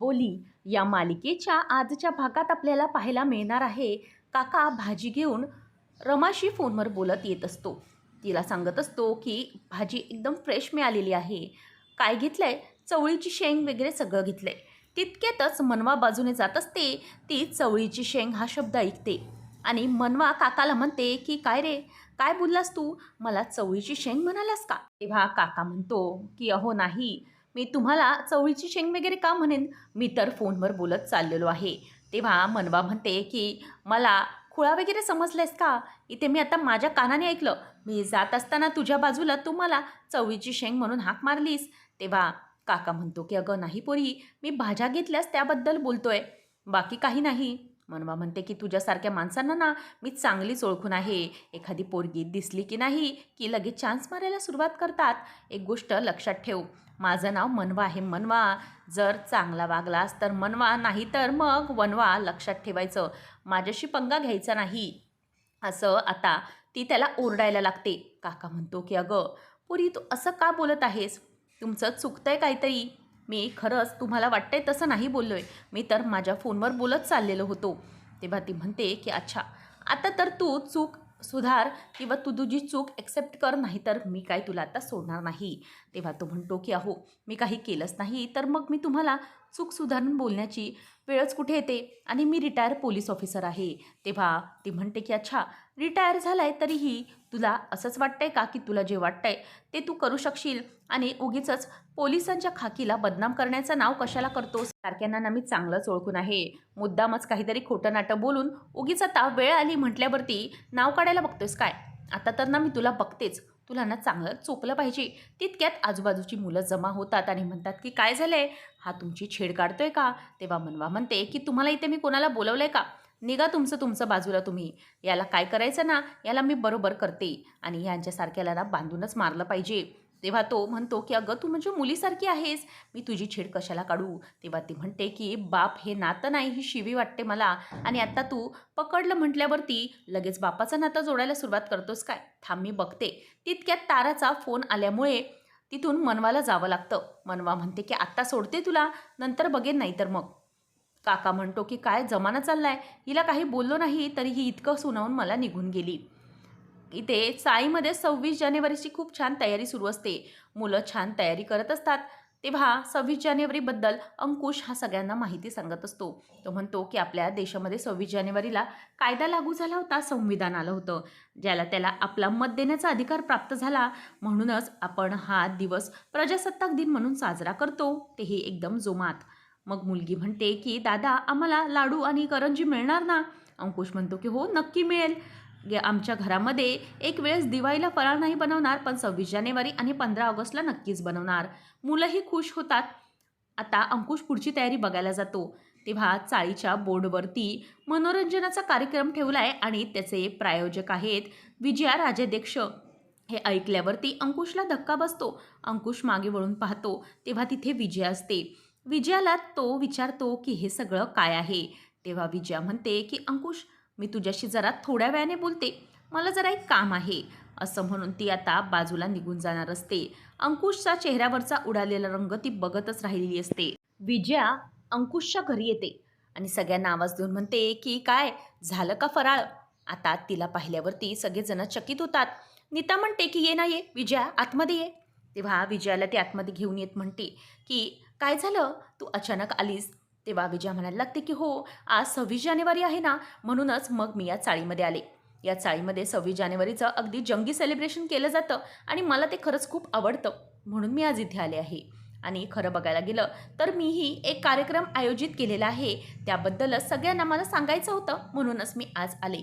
बोली या मालिकेच्या आजच्या भागात आपल्याला पाहायला मिळणार आहे. काका भाजी घेऊन रमाशी फोनवर बोलत येत असतो. तिला सांगत असतो की भाजी एकदम फ्रेश मिळालेली आहे. काय घेतलंय? चवळीची शेंग वगैरे सगळं घेतलंय. तितक्यातच मनवा बाजूने जात असते. ती चवळीची शेंग हा शब्द ऐकते. आणि मनवा काकाला म्हणते की काय रे? काय बोललास तू? मला चवळीची शेंग म्हणालास का? तेव्हा काका म्हणतो की अहो नाही. मी तुम्हाला चवळीची शेंग वगैरे का म्हणेन? मी तर फोनवर बोलत चाललेलो आहे. तेव्हा मनवा म्हणते की मला खुळा वगैरे समजलेस का? इथे मी आता माझ्या कानाने ऐकलं. मी जात असताना तुझ्या बाजूला तू मला चवळीची शेंग म्हणून हाक मारलीस. तेव्हा काका म्हणतो की अगं नाही पोरी मी भाज्या घेतल्यास त्याबद्दल बोलतोय. बाकी काही नाही. मनवा म्हणते की तुझ्यासारख्या माणसांना ना मी चांगलीच ओळखून आहे. एखादी पोरगी दिसली की नाही की लगेच चान्स मारायला सुरुवात करतात. एक गोष्ट लक्षात ठेव. माझं नाव मनवा आहे. मनवा जर चांगला वागलास तर मनवा नाही तर मग वनवा लक्षात ठेवायचं. माझ्याशी पंगा घ्यायचा नाही. असं आता ती त्याला ओरडायला लागते. काका म्हणतो की अगं पुरी तू असं का बोलत आहेस? तुमचं चुकतंय काहीतरी. मी खरंच तुम्हाला वाटतंय तसं नाही बोललो आहे मी तर माझ्या फोनवर बोलत चाललेलो होतो. तेव्हा ती म्हणते की अच्छा आता तर तू चूक सुधार किंवा तू तुझी चूक ॲक्सेप्ट कर नाही तर मी काय तुला आता सोडणार नाही. तेव्हा तो म्हणतो की अहो मी काही केलंच नाही तर मग मी तुम्हाला चूक सुधारून बोलण्याची वेळच कुठे येते? आणि मी रिटायर पोलीस ऑफिसर आहे. तेव्हा ती म्हणते की अच्छा रिटायर झाला आहे तरीही तुला असंच वाटतंय का की तुला जे वाटतंय ते तू करू शकशील? आणि उगीच पोलिसांच्या खाकीला बदनाम करण्याचं नाव कशाला करतोस? सारख्यांना ना मी चांगलंच ओळखून आहे. मुद्दामच काहीतरी खोटं नाटं बोलून उगीच आता वेळ आली म्हटल्यावरती नाव काढायला बघतोयस काय? आता तर ना मी तुला बघतेच. तुला ना चांगलं चोपलं पाहिजे. तितक्यात आजूबाजूची मुलं जमा होतात आणि म्हणतात की काय झालंय? हा तुमची छेड काढतोय का? तेव्हा मनवा म्हणते की तुम्हाला इथे मी कोणाला बोलवलंय का? निघा तुमचं तुमचं बाजूला तुम्ही. याला काय करायचं ना याला मी बरोबर करते. आणि यांच्यासारख्याला ना बांधूनच मारलं पाहिजे. तेव्हा तो म्हणतो की अगं तू म्हणजे मुलीसारखी आहेस. मी तुझी छेड कशाला काढू? तेव्हा ती म्हणते की बाप हे नातं नाही ही शिवी वाटते मला. आणि आता तू पकडलं म्हटल्यावरती लगेच बापाचं नातं जोडायला सुरुवात करतोस काय? थांब मी बघते. तितक्यात ताराचा फोन आल्यामुळे तिथून मनवाला जावं लागतं. मनवा म्हणते की आत्ता सोडते तुला. नंतर बघेन नाही तर मग. काका म्हणतो की काय जमाना चाललाय? हिला काही बोललो नाही तरी ही इतकं सुनावून मला निघून गेली. इथे चाळीमध्ये सव्वीस जानेवारीची खूप छान तयारी सुरू असते. मुलं छान तयारी करत असतात. तेव्हा सव्वीस जानेवारीबद्दल अंकुश हा सगळ्यांना माहिती सांगत असतो. तो म्हणतो की आपल्या देशामध्ये सव्वीस जानेवारीला कायदा लागू झाला होता संविधान आलं होतं. ज्याला त्याला आपला मत देण्याचा अधिकार प्राप्त झाला म्हणूनच आपण हा दिवस प्रजासत्ताक दिन म्हणून साजरा करतो. तेही एकदम जोमात. मग मुलगी म्हणते की दादा आम्हाला लाडू आणि करंजी मिळणार ना? अंकुश म्हणतो की हो नक्की मिळेल. आमच्या घरामध्ये एक वेळेस दिवाळीला फराळ नाही बनवणार पण सव्वीस जानेवारी आणि पंधरा ऑगस्टला नक्कीच बनवणार. मुलंही खुश होतात. आता अंकुश पुढची तयारी बघायला जातो. तेव्हा चाळीच्या बोर्डवरती मनोरंजनाचा कार्यक्रम ठेवला आहे आणि त्याचे प्रायोजक आहेत विजया राजाध्यक्ष. हे ऐकल्यावरती अंकुशला धक्का बसतो. अंकुश मागे वळून पाहतो. तेव्हा तिथे विजया असते. विजयाला तो विचारतो की हे सगळं काय आहे? तेव्हा विजया म्हणते की अंकुश मी तुझ्याशी जरा थोड्या वेळाने बोलते. मला जरा एक काम आहे. असं म्हणून ती आता बाजूला निघून जाणार असते. अंकुशचा चेहऱ्यावरचा उडालेला रंग ती बघतच राहिलेली असते. विजया अंकुशच्या घरी येते आणि सगळ्यांना आवाज देऊन म्हणते की काय झालं का फराळ? आता तिला पाहिल्यावरती सगळेजण चकित होतात. नीता म्हणते की ये ना ये विजया आतमध्ये ये. तेव्हा विजयाला ती आतमध्ये घेऊन येत म्हणते की काय झालं? तू अचानक आलीस. तेव्हा विजया म्हणायला लागते की हो आज सव्वीस जानेवारी आहे ना म्हणूनच मग मी या चाळीमध्ये आले. या चाळीमध्ये सव्वीस जानेवारीचं अगदी जंगी सेलिब्रेशन केलं जातं आणि मला ते खरंच खूप आवडतं म्हणून मी आज इथे आले आहे. आणि खरं बघायला गेलं तर मीही एक कार्यक्रम आयोजित केलेला आहे. त्याबद्दलच सगळ्यांना मला सांगायचं होतं म्हणूनच मी आज आले.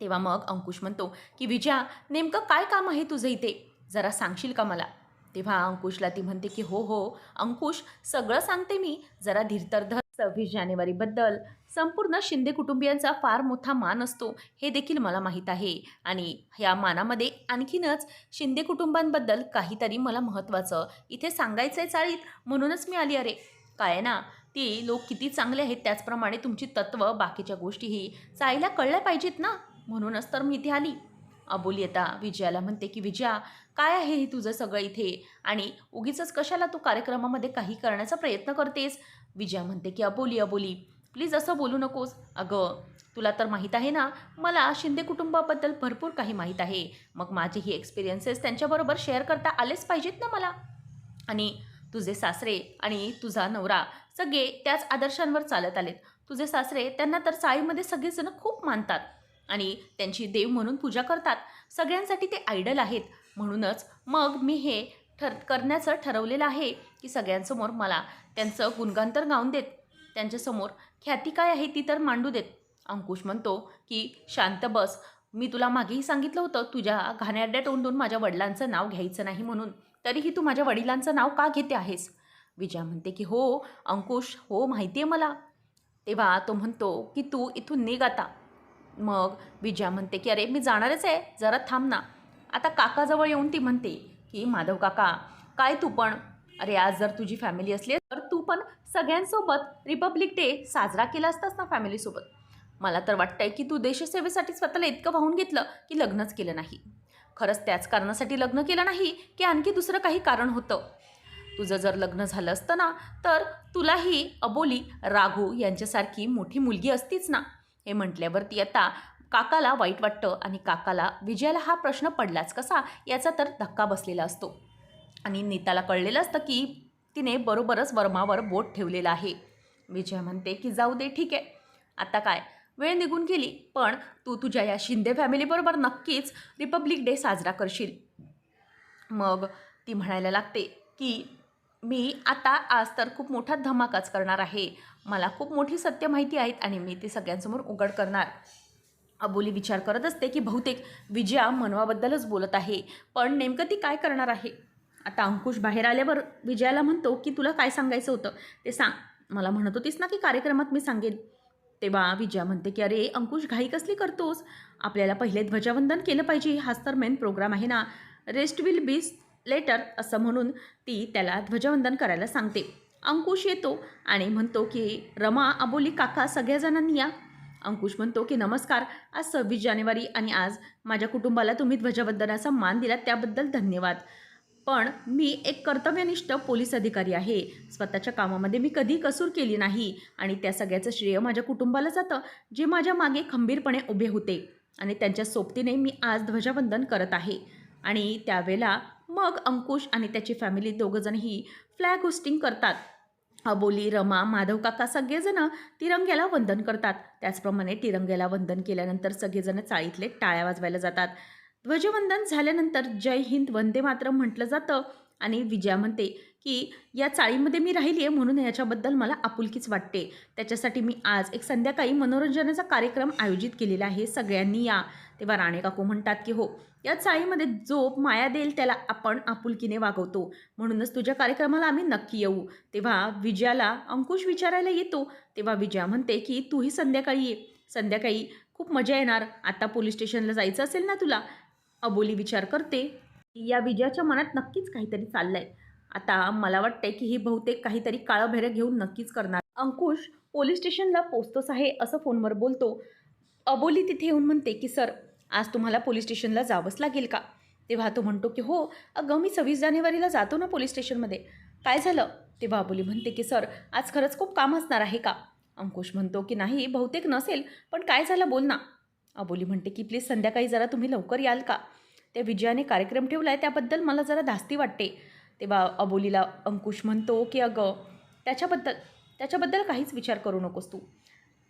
तेव्हा मग अंकुश म्हणतो की विजया नेमकं काय काम आहे तुझं इथे? जरा सांगशील का मला? तेव्हा अंकुशला ती म्हणते की हो हो अंकुश सगळं सांगते मी. जरा धीरतर धर. सव्वीस जानेवारीबद्दल. संपूर्ण शिंदे कुटुंबियांचा फार मोठा मान असतो हे देखील मला माहीत आहे. आणि ह्या मानामध्ये आणखीनच शिंदे कुटुंबांबद्दल काहीतरी मला महत्त्वाचं. इथे सांगायचं आहे चाळीत म्हणूनच मी आली अरे. काय ना ती लोक किती चांगले आहेत त्याचप्रमाणे तुमची तत्त्व बाकीच्या गोष्टीही. चाळीला कळल्या पाहिजेत ना म्हणूनच तर मी इथे आली. अबोली आता विजयाला म्हणते की विजया काय आहे हे तुझं सगळं इथे? आणि उगीच कशाला तू कार्यक्रमामध्ये काही करण्याचा प्रयत्न करतेस? विजया म्हणते की अबोली अबोली प्लीज असं बोलू नकोस. अगं तुला तर माहीत आहे ना मला शिंदे कुटुंबाबद्दल भरपूर काही माहीत आहे. मग माझे ही एक्सपिरियन्सेस त्यांच्याबरोबर शेअर करता आलेच पाहिजेत ना मला. आणि तुझे सासरे आणि तुझा नवरा सगळे त्याच आदर्शांवर चालत आलेत. तुझे सासरे त्यांना तर चाळीमध्ये सगळेजण खूप मानतात. आणि त्यांची देव म्हणून पूजा करतात. सगळ्यांसाठी ते आयडल आहेत. म्हणूनच मग मी हे ठर करण्याचं ठरवलेलं आहे की सगळ्यांसमोर मला त्यांचं गुणगान तर गाऊन देत. त्यांच्यासमोर ख्याती काय आहे ती तर मांडू देत. अंकुश म्हणतो की शांत बस. मी तुला मागेही सांगितलं होतं तुझ्या घाण्याड्या तोंडून माझ्या वडिलांचं नाव घ्यायचं नाही म्हणून. तरीही तू माझ्या वडिलांचं नाव का घेते आहेस? विजया म्हणते की हो अंकुश. हो माहिती आहे मला. तेव्हा तो म्हणतो की तू इथून निघ आता. मग विजया म्हणते की अरे मी जाणारच आहे. जरा थांब ना. आता काकाजवळ येऊन ती म्हणते की माधव काका काय तू पण? अरे आज जर तुझी फॅमिली असली तर तू पण सगळ्यांसोबत रिपब्लिक डे साजरा केला असतास ना फॅमिलीसोबत मला तर वाटतंय की तू देशसेवेसाठी स्वतःला इतकं वाहून घेतलं की लग्नच केलं नाही. खरंच त्याच कारणासाठी लग्न केलं नाही की आणखी दुसरं काही कारण होतं. तुझं जर लग्न झालं असतं ना तर तुलाही अबोली राघू यांच्यासारखी मोठी मुलगी असतीच ना. हे म्हटल्यावरती आता काकाला वाईट वाटतं आणि काकाला विजयाला हा प्रश्न पडलाच कसा याचा तर धक्का बसलेला असतो. आणि नीताला कळलेलं असतं की तिने बरोबरच वर्मावर बोट ठेवलेलं आहे. विजया म्हणते की जाऊ दे ठीक आहे. आता काय? वेळ निघून गेली पण तू तुझ्या या शिंदे फॅमिलीबरोबर नक्कीच रिपब्लिक डे साजरा करशील. मग ती म्हणायला लागते की मी आता आज तर खूप मोठा धमाकाच करणार आहे. मला खूप मोठी सत्य माहिती आहेत आणि मी ती सगळ्यांसमोर उघड करणार. अबोली विचार करत असते की बहुतेक विजया मनवाबद्दलच बोलत आहे पण नेमकं ती काय करणार आहे? आता अंकुश बाहेर आल्यावर विजयाला म्हणतो की तुला काय सांगायचं होतं? ते सांग. मला म्हणत होतीस ना की कार्यक्रमात मी सांगेन. तेव्हा विजया म्हणते की अरे अंकुश घाई कसली करतोस? आपल्याला पहिले ध्वजावंदन केलं पाहिजे. हाच तर मेन प्रोग्राम आहे ना. रेस्ट विल बी लेटर असं म्हणून ती त्याला ध्वजवंदन करायला सांगते. अंकुश येतो आणि म्हणतो की रमा अबोली काका सगळ्या या. अंकुश म्हणतो की नमस्कार आज सव्वीस जानेवारी आणि आज माझ्या कुटुंबाला तुम्ही ध्वजवंदनाचा मान दिलात त्याबद्दल धन्यवाद. पण मी एक कर्तव्यनिष्ठ पोलीस अधिकारी आहे. स्वतःच्या कामामध्ये मी कधी कसूर केली नाही आणि त्या सगळ्याचं श्रेय माझ्या कुटुंबाला जातं जे माझ्या मागे खंबीरपणे उभे होते आणि त्यांच्या सोबतीने मी आज ध्वजवंदन करत आहे. आणि त्यावेळेला मग अंकुश आणि त्याची फॅमिली दोघंजणही फ्लॅग होस्टिंग करतात. अबोली रमा माधव काका सगळेजण तिरंग्याला वंदन करतात. त्याचप्रमाणे तिरंग्याला वंदन केल्यानंतर सगळेजण चाळीतले टाळ्या वाजवायला जातात. ध्वजवंदन झाल्यानंतर जय हिंद वंदे मात्र म्हटलं जातं आणि विजया म्हणते की या चाळीमध्ये मी राहिली आहे म्हणून याच्याबद्दल मला आपुलकीच वाटते. त्याच्यासाठी मी आज एक संध्याकाळी मनोरंजनाचा कार्यक्रम आयोजित केलेला आहे. सगळ्यांनी या. तेव्हा राणे काकू म्हणतात की हो या चाळीमध्ये जो माया देईल त्याला आपण आपुलकीने वागवतो. म्हणूनच तुझ्या कार्यक्रमाला आम्ही नक्की येऊ. तेव्हा विजयाला अंकुश विचारायला येतो. तेव्हा विजया म्हणते की तूही संध्याकाळी ये. संध्याकाळी? खूप मजा येणार. आता पोलीस स्टेशनला जायचं असेल ना तुला? अबोली विचार करते. या विजयाच्या मनात नक्कीच काहीतरी चाललंय. आता मला वाटतंय की ही बहुतेक काहीतरी काळं घेऊन नक्कीच करणार. अंकुश पोलीस स्टेशनला पोचतोच आहे असं फोनवर बोलतो. अबोली तिथे येऊन म्हणते की सर आज तुम्हाला पोलीस स्टेशनला जावंच लागेल का? तेव्हा तो म्हणतो की हो अगं मी सव्वीस जानेवारीला जातो ना पोलीस स्टेशनमध्ये. काय झालं? तेव्हा अबोली म्हणते की सर आज खरंच खूप काम असणार आहे का? अंकुश म्हणतो की नाही बहुतेक नसेल पण काय झालं बोल ना. अबोली म्हणते की प्लीज संध्याकाळी जरा तुम्ही लवकर याल का? त्या विजयाने कार्यक्रम ठेवला आहे त्याबद्दल मला जरा धास्ती वाटते. तेव्हा अबोलीला अंकुश म्हणतो की अगं त्याच्याबद्दल त्याच्याबद्दल काहीच विचार करू नकोस तू.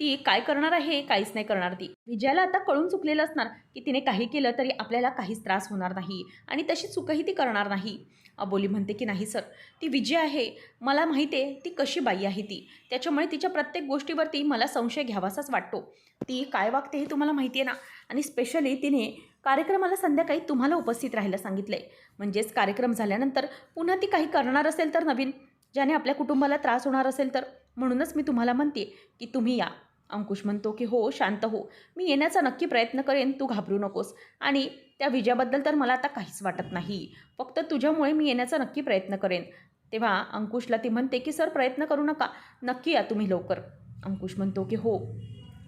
ती काय करणार आहे काहीच नाही करणार ती. विजयाला आता कळून चुकलेलं असणार की तिने काही केलं तरी आपल्याला काहीच त्रास होणार नाही आणि तशी चुकही ती करणार नाही. अबोली म्हणते की नाही सर ती विजय आहे. मला माहिती आहे ती कशी बाई आहे ती. त्याच्यामुळे तिच्या प्रत्येक गोष्टीवरती मला संशय घ्यावासाच वाटतो. ती काय वागते हे तुम्हाला माहिती आहे ना? आणि स्पेशली तिने कार्यक्रमाला संध्याकाळी तुम्हाला उपस्थित राहायला सांगितलं आहे म्हणजेच कार्यक्रम झाल्यानंतर पुन्हा ती काही करणार असेल तर नवीन ज्याने आपल्या कुटुंबाला त्रास होणार असेल तर. म्हणूनच मी तुम्हाला म्हणते की तुम्ही या. अंकुश म्हणतो की हो शांत हो. मी येण्याचा नक्की प्रयत्न करेन. तू घाबरू नकोस. आणि त्या विजयाबद्दल तर मला आता काहीच वाटत नाही. फक्त तुझ्यामुळे मी येण्याचा नक्की प्रयत्न करेन. तेव्हा अंकुशला ती म्हणते की सर प्रयत्न करू नका. नक्की या तुम्ही लवकर. अंकुश म्हणतो की हो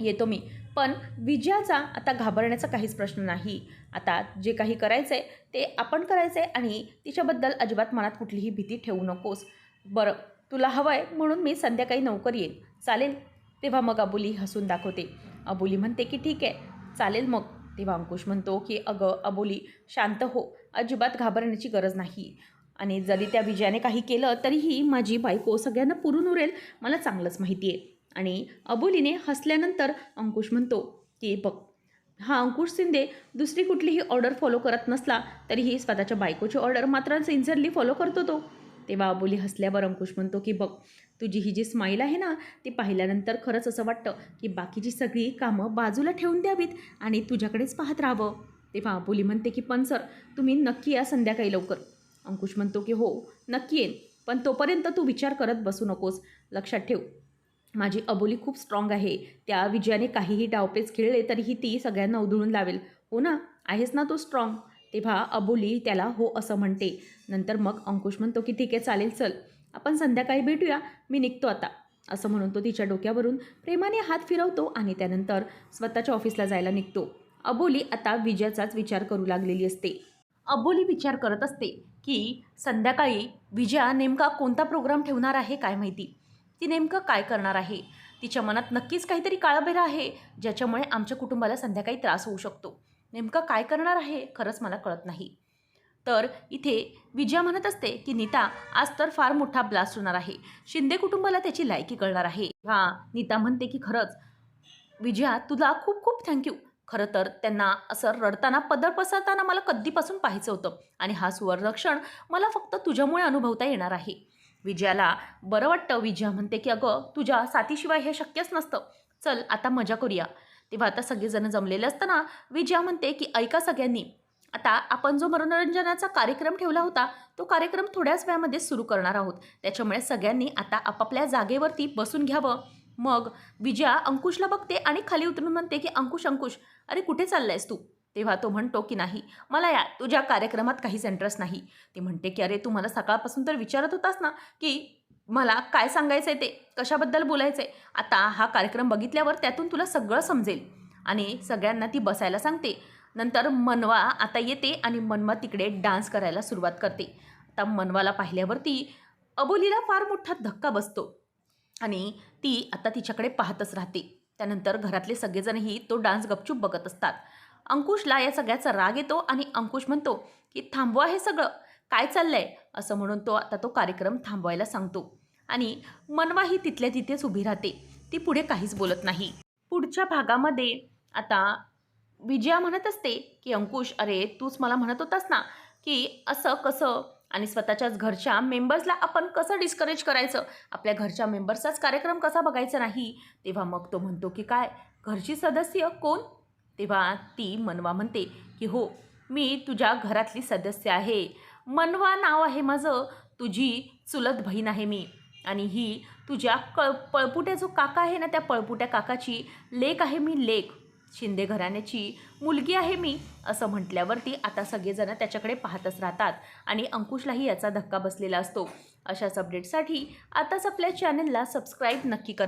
येतो मी. पण विजयाचा आता घाबरण्याचा काहीच प्रश्न नाही. आता जे काही करायचं आहे ते आपण करायचं आहे आणि तिच्याबद्दल अजिबात मनात कुठलीही भीती ठेवू नकोस. बरं तुला हवं आहे म्हणून मी संध्याकाळी नोकर येईन. चालेल? तेव्हा मग अबोली हसून दाखवते. अबोली म्हणते की ठीक आहे चालेल मग. तेव्हा अंकुश म्हणतो की अगं अबोली शांत हो. अजिबात घाबरण्याची गरज नाही. आणि जरी त्या विजयाने काही केलं तरीही माझी बायको सगळ्यांना पुरून उरेल. मला चांगलंच माहिती आहे आणि अबोलीने हसल्यानंतर अंकुश म्हणतो की बघ हा अंकुश शिंदे दुसरी कुठलीही ऑर्डर फॉलो करत नसला तरीही स्वतःच्या बायकोची ऑर्डर मात्र सिन्सिअरली फॉलो करतो तो. तेव्हा अबोली हसल्यावर अंकुश म्हणतो की बघ तुझी ही जी स्माईल आहे ना ती पाहिल्यानंतर खरंच असं वाटतं की बाकीची सगळी कामं बाजूला ठेवून द्यावीत आणि तुझ्याकडेच पाहत राहावं. तेव्हा अबोली म्हणते की पण सर तुम्ही नक्की या संध्याकाळी लवकर. अंकुश म्हणतो की हो नक्की येईन. पण तोपर्यंत तू विचार करत बसू नकोस. लक्षात ठेव. माझी अबोली खूप स्ट्रॉंग आहे. त्या विजयाने काहीही डावपेच खेळले तरीही ती सगळ्यांना उधळून लावेल. हो ना? आहेस ना तू स्ट्रॉंग तेव्हा अबोली त्याला हो असं म्हणते. नंतर मग अंकुश म्हणतो की ठीक आहे चालेल चल. आपण संध्याकाळी भेटूया मी निघतो आता. असं म्हणून तो तिच्या डोक्यावरून प्रेमाने हात फिरवतो आणि त्यानंतर स्वतःच्या ऑफिसला जायला निघतो. अबोली आता विजयाचाच विचार करू लागलेली असते. अबोली विचार करत असते की संध्याकाळी विजया नेमका कोणता प्रोग्राम ठेवणार आहे काय माहिती? ती नेमकं काय करणार आहे? तिच्या मनात नक्कीच काहीतरी काळाबेरा आहे ज्याच्यामुळे आमच्या कुटुंबाला संध्याकाळी त्रास होऊ शकतो. नेमकं काय करणार आहे खरंच मला कळत नाही. तर इथे विजया म्हणत असते की नीता आज तर फार मोठा ब्लास्ट होणार आहे. शिंदे कुटुंबाला त्याची लायकी कळणार आहे. हां नीता म्हणते की खरंच. विजया तुला खूप खूप थँक्यू खरं तर त्यांना असं रडताना पदर पसरताना मला कधीपासून पाहायचं होतं आणि हा सुवर्णक्षण मला फक्त तुझ्यामुळे अनुभवता येणार आहे. विजयाला बरं वाटतं विजया म्हणते की अगं तुझ्या साथीशिवाय हे शक्यच नसतं. चल आता मजा करूया. तेव्हा आता सगळेजण जमलेले असताना विजया म्हणते की ऐका सगळ्यांनी आता आपण जो मनोरंजनाचा कार्यक्रम ठेवला होता तो कार्यक्रम थोड्याच वेळामध्ये सुरू करणार आहोत. त्याच्यामुळे सगळ्यांनी आता आपापल्या जागेवरती बसून घ्यावं. मग विजया अंकुशला बघते आणि खाली उतरून म्हणते की अंकुश अंकुश अरे कुठे चाललायस तू? तेव्हा तो म्हणतो की नाही मला या तुझ्या कार्यक्रमात काहीच इंटरेस्ट नाही. ती म्हणते की अरे तू मला सकाळपासून तर विचारत होतास ना की मला काय सांगायचं आहे ते? कशाबद्दल बोलायचं आहे आता हा कार्यक्रम बघितल्यावर त्यातून तुला सगळं समजेल. आणि सगळ्यांना ती बसायला सांगते. नंतर मनवा आता येते आणि मनवा तिकडे डान्स करायला सुरुवात करते. आता मनवाला पाहिल्यावरती अबोलीला फार मोठा धक्का बसतो आणि ती आता तिच्याकडे पाहतच राहते. त्यानंतर घरातले सगळेजणही तो डान्स गपचूप बघत असतात. अंकुशला या सगळ्याचा राग येतो आणि अंकुश म्हणतो की थांबवा हे सगळं. काय चाललंय? असं म्हणून तो आता तो कार्यक्रम थांबवायला सांगतो. आणि मनवा ही तिथल्या तिथेच उभी राहते. ती पुढे काहीच बोलत नाही. पुढच्या भागामध्ये आता विजया म्हणत असते की अंकुश अरे तूच मला म्हणत होतास ना की असं कसं आणि स्वतःच्याच घरच्या मेंबर्सला आपण कसं डिस्करेज करायचं? आपल्या घरच्या मेंबर्सचाच कार्यक्रम कसा बघायचा नाही? तेव्हा मग तो म्हणतो की काय घरची सदस्य कोण? तेव्हा ती मनवा म्हणते की हो मी तुझ्या घरातली सदस्य आहे. मनवा नाव आहे माझं. तुझी चुलत बहीण आहे मी. आणि ही तुझ्या कळ पळपुट्या जो काका आहे ना त्या पळपुट्या काकाची लेक आहे मी लेक. शिंदे घराण्याची मुलगी आहे मी असं म्हटल्यावरती आता सगळेजण त्याच्याकडे पाहतच राहतात आणि अंकुशलाही याचा धक्का बसलेला असतो. अशाच अपडेटसाठी आताच आपल्या चॅनलला सबस्क्राईब नक्की करा.